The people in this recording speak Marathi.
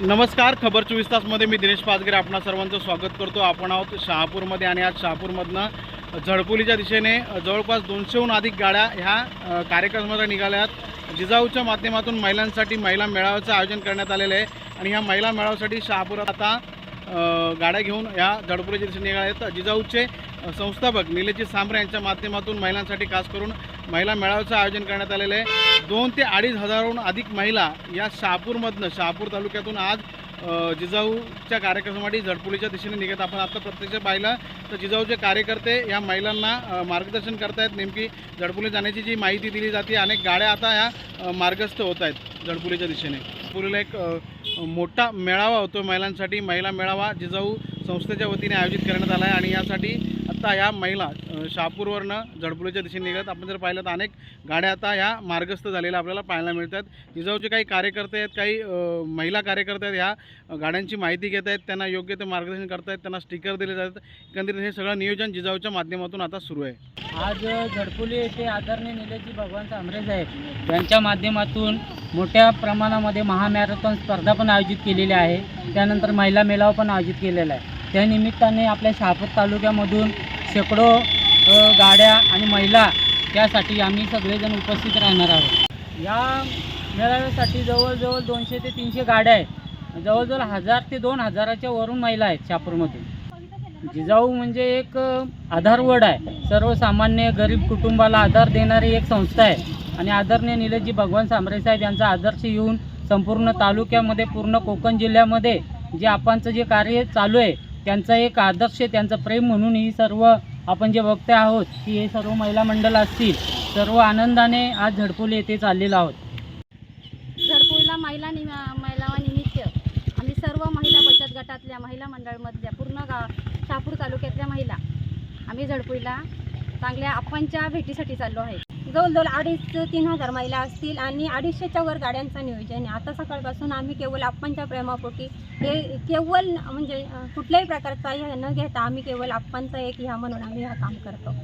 नमस्कार खबर चोवीस तासमध्ये मी दिनेश पाचगिरे आपणा सर्वांचं स्वागत करतो. आपण आहोत शहापूरमध्ये आणि आज शहापूरमधनं झडपोलीच्या दिशेने जवळपास दोनशेहून अधिक गाड्या ह्या कार्यक्रमाला कार्यक्रमामध्ये निघाल्यात जिजाऊच्या माध्यमातून महिलांसाठी महिला मेळाव्याचं आयोजन करण्यात आलेलं आहे आणि ह्या महिला मेळाव्यासाठी शहापुरात आता गाड्या घेऊन या झडपोलीच्या दिशेने निघाल्या आहेत. जिजाऊचे संस्थापक निलेजी सांबरे यांच्या माध्यमातून महिलांसाठी खास करून महिला मेळाव्याचं आयोजन करण्यात आलेलं आहे. दोन ते अडीच हजाराहून अधिक महिला या शहापूरमधनं शहापूर तालुक्यातून आज जिजाऊच्या कार्यक्रमासाठी झडपुलीच्या दिशेने निघत आपण आता प्रत्यक्ष पाहिलं तर जिजाऊचे कार्यकर्ते या महिलांना मार्गदर्शन करतायत. नेमकी झडपुली जाण्याची जी माहिती दिली जाते अनेक गाड्या आता या मार्गस्थ होत आहेत झडपुलीच्या दिशेने. पुरीला एक मोठा मेळावा होतो महिलांसाठी. महिला मेळावा जिजाऊ संस्थेच्या वतीने आयोजित करण्यात आला आहे आणि यासाठी आता या महिला शहापूरवरनं झडपोलीच्या दिशेने निघत. आपण जर पाहिलं तर अनेक गाड्या आता ह्या मार्गस्थ झालेल्या आपल्याला पाहायला मिळतात. जिजाऊचे काही कार्यकर्ते आहेत काही महिला कार्यकर्ते आहेत ह्या गाड्यांची माहिती घेत आहेत. त्यांना योग्य ते मार्गदर्शन करतायत त्यांना स्टिकर दिले जातात एकंदरीत हे सगळं नियोजन जिजाऊच्या माध्यमातून आता सुरू आहे. आज झडपुली येथे आदरणीय निलेजी भगवान सांबरे साहेब यांच्या माध्यमातून मोठ्या प्रमाणामध्ये महामॅरेथॉन स्पर्धा पण आयोजित केलेली आहे. त्यानंतर महिला मेळावा पण आयोजित केलेला आहे. त्या निमित्ताने आपल्या शहापूर तालुक्यामधून शेकडो गाड्या आणि महिला यासाठी आम्ही सगळेजण उपस्थित राहणार आहोत. या मेळाव्यासाठी जवळजवळ दोनशे ते तीनशे गाड्या आहेत. जवळजवळ हजार ते दोन हजाराच्या वरून महिला आहेत शहापूरमधून जिजाऊ म्हणजे एक आधारवड आहे. सर्वसामान्य गरीब कुटुंबाला आधार देणारी एक संस्था आहे. आणि आदरणीय निलजी भगवान सांबरे साहेब यांचा आदर्श येऊन संपूर्ण तालुक्यामध्ये पूर्ण कोकण जिल्ह्यामध्ये जे आपणचं जे कार्य चालू आहे त्यांचा एक आदर्श त्यांचं प्रेम म्हणून ही सर्व आपण जे बघते आहोत की हे सर्व महिला मंडळ असतील सर्व आनंदाने आज झडपोली येथे चाललेलो आहोत. घरकुलला महिला नि महिलानिमित्त आम्ही सर्व महिला बचत गटातल्या महिला मंडळमधल्या पूर्ण गाव शहापूर तालुक्यातल्या महिला आम्ही झडपुईला चांगल्या आपणच्या भेटीसाठी चाललो आहे. जवळजवळ अडीच तीन हजार महिला असतील आणि अडीचशेच्या वर गाड्यांचं नियोजन आहे. आता सकाळपासून आम्ही केवळ आप्पांच्या प्रेमापोटी हे केवळ म्हणजे कुठल्याही प्रकारचा हे न घेता आम्ही केवळ आप्पांचं एक ह्या म्हणून आम्ही हा काम करतो.